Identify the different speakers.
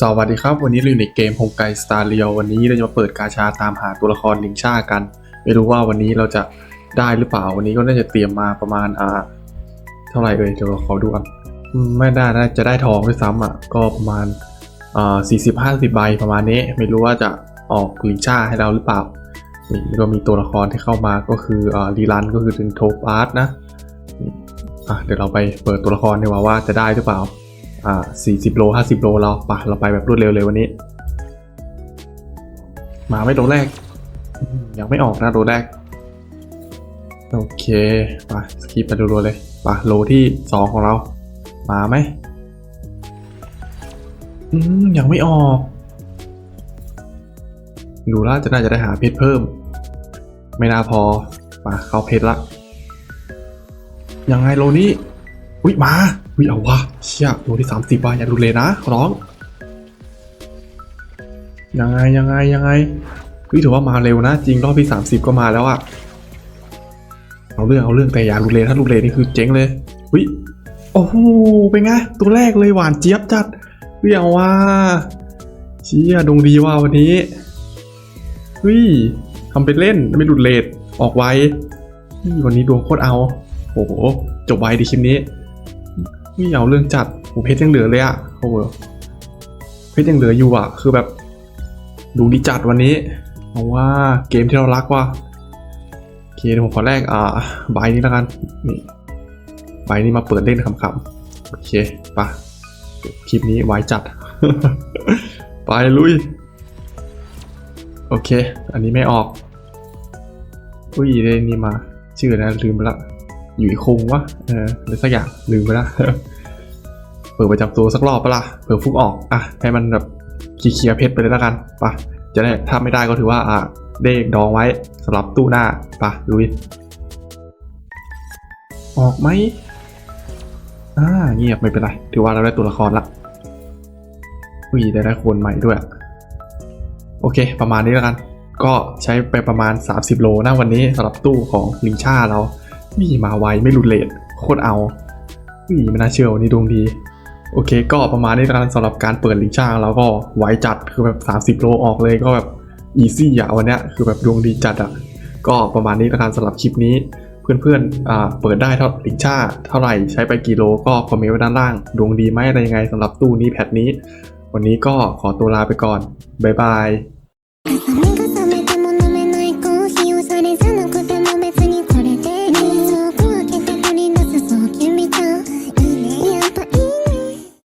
Speaker 1: สวัสดีครับ วันนี้เราอยู่ในเกมโฮงไกสตาร์เรียววันนี้เราจะมาเปิดกาชาตามหาตัวละครลิงชากัน ไม่รู้ว่าวันนี้เราจะได้หรือเปล่า วันนี้ก็น่าจะเตรียมมาประมาณอ่าเท่าไหร่เอ่ยเดี๋ยวเราขอดูกันอืมไม่ได้น่าจะได้ทองด้วยซ้ำอะก็ประมาณอ่าสี่สิบห้าสิบใบประมาณนี้ ไม่รู้ว่าจะออกลิงชาให้เราหรือเปล่านี่ก็มีตัวละครที่เข้ามาก็คืออ่ารีรันก็คือเป็นโทปาร์ตนะอะเดี๋ยวเราไปเปิดตัวละครดีกว่าว่าจะได้หรือเปล่า อ่าสี่สิบโลห้าสิบโลเราปะเราไปแบบรวดเร็วเลยวันนี้ มาไม่โลแรก ยังไม่ออกนะโลแรก โอเคไปสกิปไปรัวๆเลยปะโลที่สองของเรา มาไหมอืมยังไม่ออก ดูแล้วจะน่าจะได้หาเพชรเพิ่ม ไม่น่าพอมาเข้าเพชรละ ยังไงโลนี้ อุ้ยมา อุ้ยเอาวะเชี่ยโลที่สามสิบว่ะอย่าดูเลยนะร้อง ยังไงยังไงยังไงอุ้ยถือว่ามาเร็วนะ จริงรอบที่สามสิบก็มาแล้วอะเอาเรื่องเอาเรื่องแต่อย่าลูเลถ้าลูเลนี่คือเจ๊งเลยอุ้ยโอ้โหเป็นไงตัวแรกเลยหวานเจี๊ยบจัดอุ้ยเอาว่าเชี่ยดวงดีว่าวันนี้อุ้ยทำเป็นเล่นไม่หลุดเลทออกไววันนี้ดวงโคตรเอาโอ้โหจบไวดีคลิปนี้ นี่เอาเรื่องจัดโอ้เพชรยังเหลือเลยอะโอ้โหเพชรยังเหลืออยู่อะคือแบบดูดีจัดวันนี้เอาะว่าเกมที่เรารักว่ะโอเคเดี๋ยวผมขอแรกอ่าใบนี้แล้วกันนี่ใบนี้มาเปิดเล่นขำๆโอเคไปะคลิปนี้ไว้จัด ไปลุย โอเค อันนี้ไม่ออกอุ้ยได้นี่มา ชื่อนะลืมละ อยู่อีกคงวะเออหรือสักอย่างลืมไปละเปิดประจำตัวสักรอบปะล่ะเผื่อฟุกออกอะให้มันแบบเคลียร์เพชรไปเลยล้วกันปะจะได้ถ้าไม่ได้ก็ถือว่าอะเด็กดองไว้สำหรับตู้หน้าปะลุยออกไหมอ่าเงียบไม่เป็นไร ถือว่าเราได้ตัวละครละอุ้ยได้ได้คนใหม่ด้วย โอเค ประมาณนี้แล้วกัน ก็ใช้ไปประมาณ 30 โลนะวันนี้สำหรับตู้ของลิงชาเรา วีมาไวไม่หลุดเลทโคตรเอาวีไม่น่าเชื่อวันนี้ดวงดี โอเค ก็ประมาณนี้แล้วกันสำหรับการเปิดลิงช่างแล้วก็ไวจัดคือแบบ30โลออกเลยก็แบบอีซี่อะวันเนี้ยคือแบบดวงดีจัดอะก็ประมาณนี้แล้วกันสำหรับคลิปนี้เพื่อนๆอ่าเปิดได้เท่าลิงช่าเท่าไหร่ใช้ไปกี่โลก็คอมเมนต์ไว้ด้านล่าง ดวงดีไหมอะไรยังไงสำหรับตู้นี้แพทนี้ วันนี้ก็ขอตัวลาไปก่อน บ๊ายบาย